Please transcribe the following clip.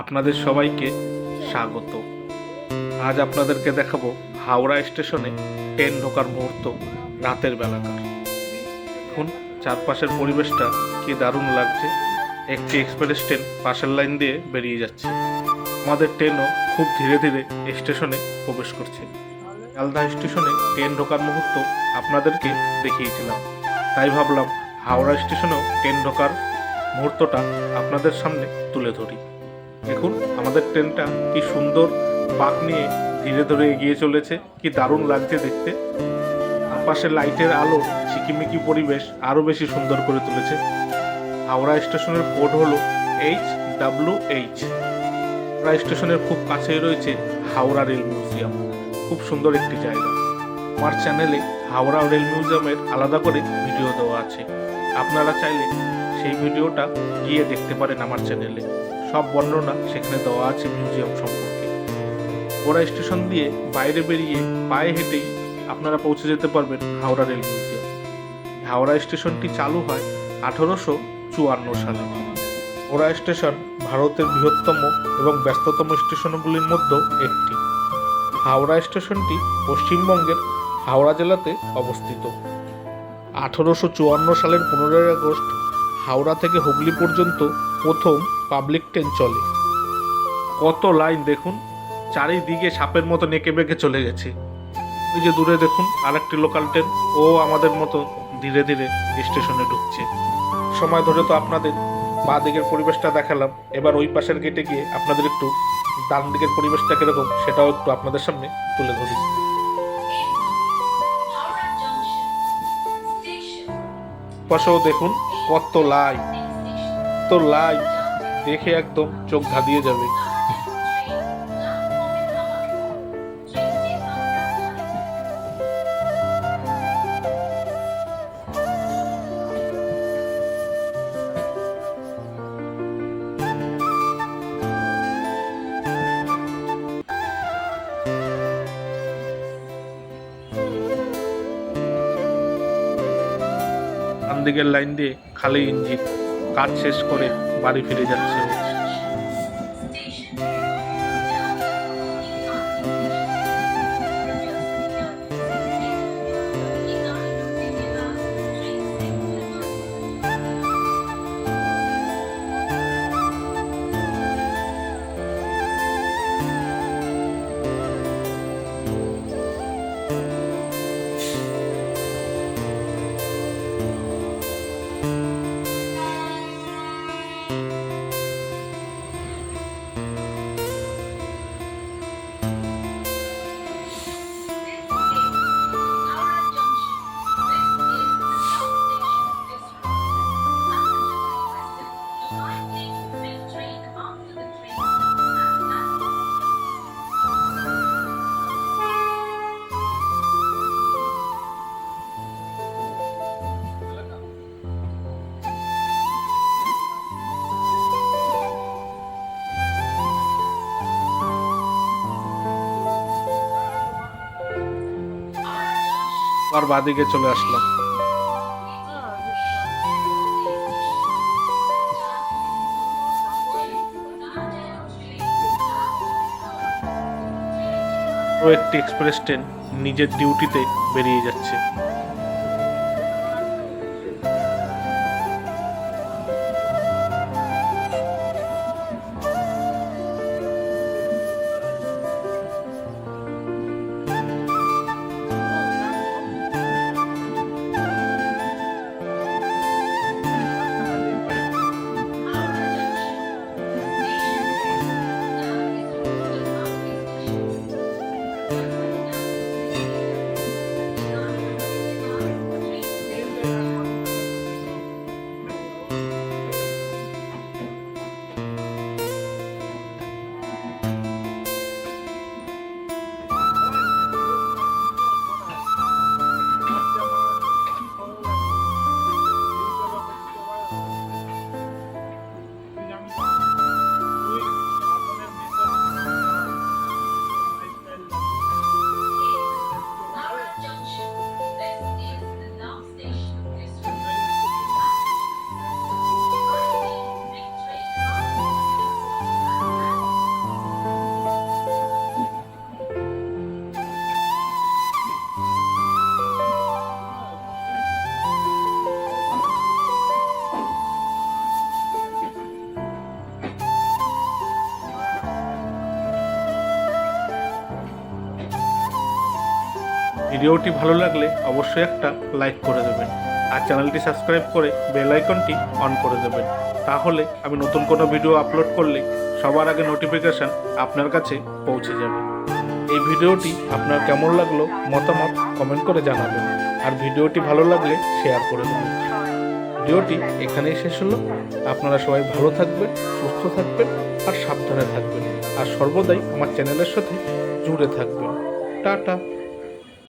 আপনাদের সবাইকে স্বাগত। আজ আপনাদেরকে দেখাবো হাওড়া স্টেশনে ট্রেন ঢোকার মুহূর্ত রাতের বেলাকার। এখন চারপাশের পরিবেশটা কি দারুণ লাগছে। একটি এক্সপ্রেস ট্রেন পাশের লাইন দিয়ে বেরিয়ে যাচ্ছে। আমাদের ট্রেনও খুব ধীরে ধীরে স্টেশনে প্রবেশ করছে। শিয়ালদা স্টেশনে ট্রেন ঢোকার মুহূর্ত আপনাদেরকে দেখিয়েছিলাম। তাই ভাবলাম হাওড়া স্টেশনেও ট্রেন ঢোকার মুহূর্তটা আপনাদের সামনে তুলে ধরি। দেখুন, আমাদের ট্রেনটা কি সুন্দর বাঁক নিয়ে ধীরে ধীরে এগিয়ে চলেছে, কি দারুণ লাগছে দেখতে। আপাশে লাইটের আলো, ঝিকিমিকি পরিবেশ আরও বেশি সুন্দর করে তুলেছে। হাওড়া স্টেশনের কোড হলো এইচ ডাব্লিউ এইচ। হাওড়া স্টেশনের খুব কাছেই রয়েছে হাওড়া রেল মিউজিয়াম। খুব সুন্দর একটি জায়গা। আমার চ্যানেলে হাওড়া রেল মিউজিয়ামের আলাদা করে ভিডিও দেওয়া আছে। আপনারা চাইলে সেই ভিডিওটা গিয়ে দেখতে পারেন আমার চ্যানেলে। সব বর্ণনা সেখানে দেওয়া আছে মিউজিয়াম সম্পর্কে। হাওড়া স্টেশন দিয়ে বাইরে বেরিয়ে পায়ে হেঁটেই আপনারা পৌঁছে যেতে পারবেন হাওড়া রেল মিউজিয়াম। হাওড়া স্টেশনটি চালু হয় আঠারোশো চুয়ান্ন সালে। হাওড়া স্টেশন ভারতের বৃহত্তম এবং ব্যস্ততম স্টেশনগুলির মধ্যেও একটি। হাওড়া স্টেশনটি পশ্চিমবঙ্গের হাওড়া জেলাতে অবস্থিত। আঠারোশো চুয়ান্ন সালের পনেরোই আগস্ট হাওড়া থেকে হুগলি পর্যন্ত প্রথম পাবলিক ট্রেন চলে। কত লাইন দেখুন চারিদিকে সাপের মতো নেকে বেঁকে চলে গেছে। ওই যে দূরে দেখুন আরেকটি লোকাল ট্রেন ও আমাদের মতো ধীরে ধীরে স্টেশনে ঢুকছে। সময় ধরে তো আপনাদের বাঁ দিকের পরিবেশটা দেখালাম এবার ওই পাশের গেটে গিয়ে আপনাদের একটু ডান দিকের পরিবেশটা কীরকম সেটাও একটু আপনাদের সামনে তুলে ধরি. পাশেও দেখুন কত লাই তোর লাই দেখে একদম চোখ ধাঁধিয়ে যাবে। দিকের লাইন দিয়ে খালি ইঞ্জিন কাজ শেষ করে বাড়ি ফিরে যাচ্ছে আর বাদিকে চলে আসলাম। একটি এক্সপ্রেস ট্রেন নিজের ডিউটিতে বেরিয়ে যাচ্ছে। ভিডিওটি ভালো লাগলে অবশ্যই একটা লাইক করে দেবেন আর চ্যানেলটি সাবস্ক্রাইব করে বেল আইকনটি অন করে দেবেন। তাহলে আমি নতুন কোনো ভিডিও আপলোড করলে সবার আগে নোটিফিকেশান আপনার কাছে পৌঁছে যাবে। এই ভিডিওটি আপনার কেমন লাগল মতামত কমেন্ট করে জানাবেন আর ভিডিওটি ভালো লাগলে শেয়ার করে দেবেন। ভিডিওটি এখানেই শেষ হলো। আপনারা সবাই ভালো থাকবেন, সুস্থ থাকবেন আর সাবধানে থাকবেন। আর সর্বদাই আমার চ্যানেলের সাথে জুড়ে থাকবেন। টাটা।